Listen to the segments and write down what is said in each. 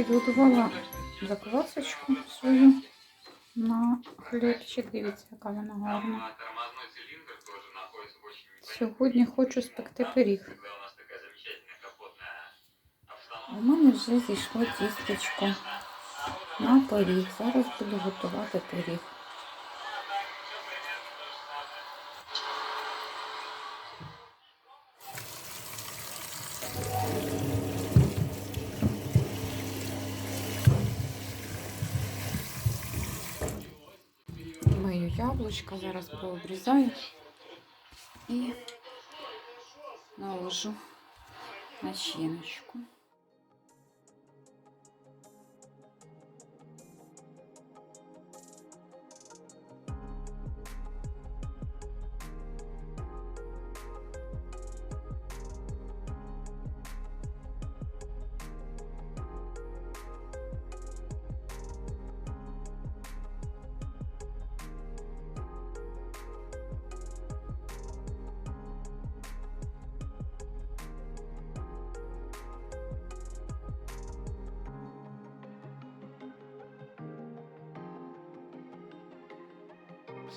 Підготувала заквасочку свою на хлібчик. Дивіться, яка вона гарна. Сьогодні хочу спекти пиріг. у мене вже зійшло тістечко на пиріг. Зараз буду готувати пиріг. Мию яблучко, зараз пообрізаю і наложу начиночку.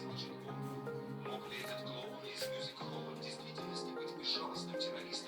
Мог ли этот клоун из мюзик-холла в действительности быть безжалостным террористом,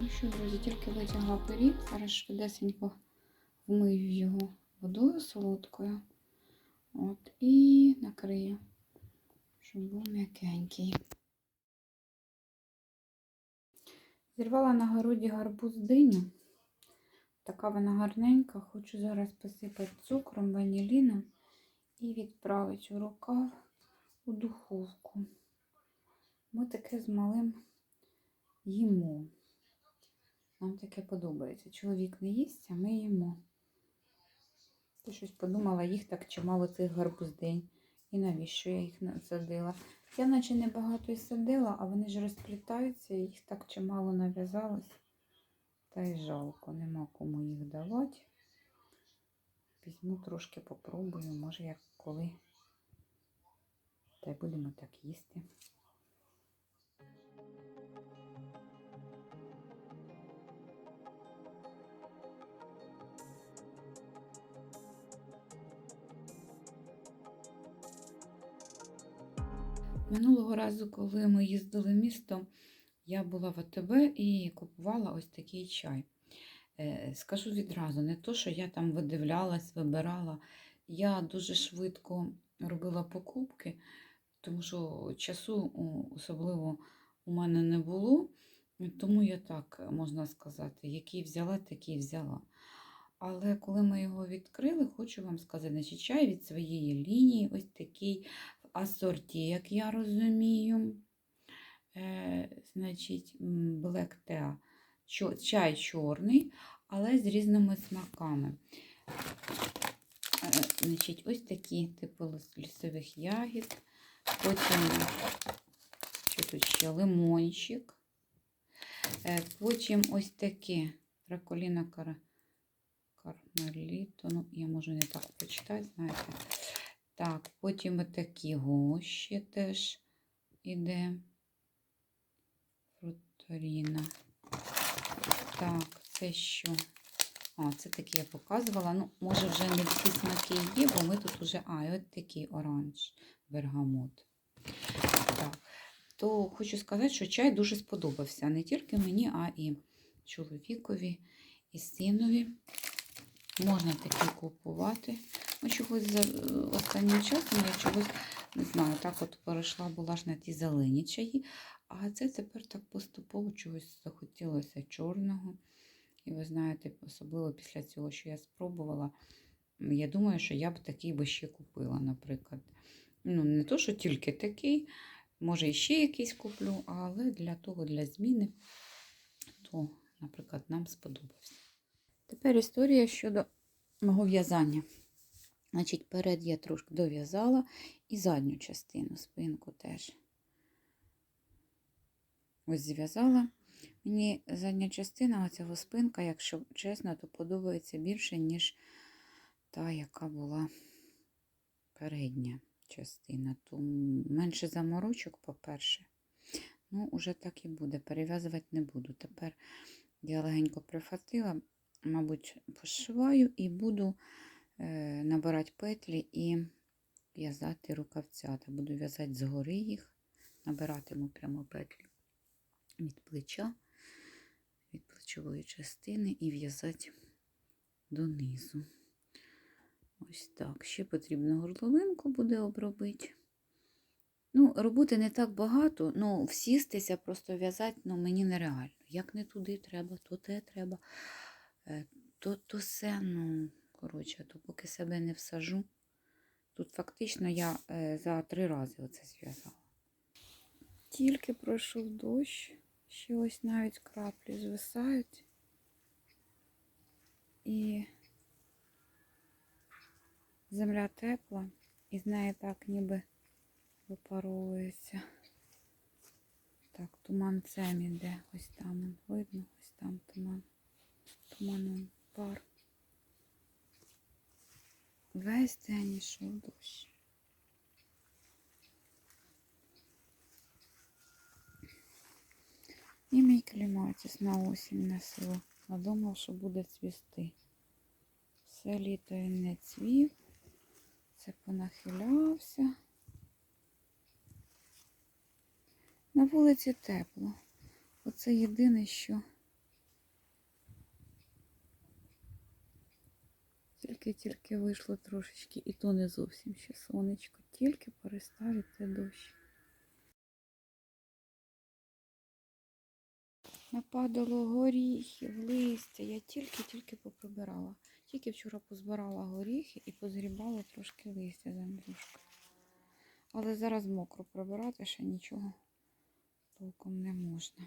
Ну що, друзі, тільки витягла пиріг, зараз швидесенько вмию його водою солодкою. От, і накрию, щоб був м'якенький. Зірвала на городі гарбуз диню. Така вона гарненька. Хочу зараз посипати цукром, ваніліном і відправити у рукав у духовку. Ми таке з малим їмо. Нам таке подобається. Чоловік не їсть, а ми їмо. Ти щось подумала, їх так чимало цих гарбуздень. І навіщо я їх насадила? Я наче небагато і садила, а вони ж розплітаються, їх так чимало нав'язалось. Та й жалко, нема кому їх давати. Візьму трошки попробую, може як коли. Та й будемо так їсти. Минулого разу, коли ми їздили в місто, я була в АТБ і купувала ось такий чай. Е, Скажу відразу, не то, що я там видивлялась, вибирала. Я дуже швидко робила покупки, тому що часу особливо у мене не було. Тому я так можна сказати, який взяла, такий взяла. Але коли ми його відкрили, хочу вам сказати, значить, чай від своєї лінії, ось такий асорті, як я розумію. Е, значить, Black Tea, чай чорний, але з різними смаками. Е, Значить, ось такі типу лісових ягід. Потім, що тут ще, лимончик. Е, Потім ось такі раколіна кара. Кармеліто, ну, я можу не так прочитати, знаєте. Так, потім такі гощі теж іде. Фруторіна. Так, це що? А, це такі я показувала. Ну, може, вже не всі смаки є, бо ми тут вже. А, і от такий оранж, бергамот. Так. То хочу сказати, що чай дуже сподобався. Не тільки мені, а і чоловікові, і синові. Можна такі купувати. Ну, чогось за е, останнім часом я чогось не знаю, так от перейшла була ж на ті зелені чаї, а це тепер так поступово чогось захотілося чорного. І ви знаєте, особливо після цього, що я спробувала, я думаю, що я б такий би ще купила, наприклад. Ну, не то, що тільки такий, може, і ще якийсь куплю, але для того, для зміни, то, наприклад, нам сподобався. Тепер історія щодо мого в'язання. Значить, перед я трошки дов'язала і задню частину, спинку теж. Ось зв'язала. Мені задня частина оцього спинка, якщо чесно, то подобається більше, ніж та, яка була передня частина. То менше заморочок, по-перше. Ну, уже так і буде. Перев'язувати не буду. Тепер я легенько прифатила, мабуть, пошиваю і буду набирати петлі і в'язати рукавцята. Буду в'язати згори їх, набиратиму прямо петлі від плеча, від плечової частини і в'язати донизу. Ось так. Ще потрібно горловинку буде обробити. Ну, роботи не так багато, ну, всістися, просто в'язати, ну, мені нереально. Як не туди треба, то те треба, е, то, то все, ну, коротше, то поки себе не всажу. Тут фактично я е, за три рази оце зв'язала. Тільки пройшов дощ, ще ось навіть краплі звисають. І земля тепла, і з неї так ніби випаровується. Так, туманцем іде. Ось там видно, ось там туман. Туманом пар. Весь день йшов дощ. І мій кліматіс на осінь несило. Надумав, що буде цвісти. Все літо він не цвів. Це понахилявся. На вулиці тепло. Оце єдине, що тільки-тільки вийшло трошечки, і то не зовсім ще сонечко, тільки перестав іти дощ. Нападало горіхів, листя. Я тільки-тільки поприбирала. Тільки вчора позбирала горіхи і позгрібала трошки листя землюшка. Але зараз мокро прибирати ще нічого толком не можна.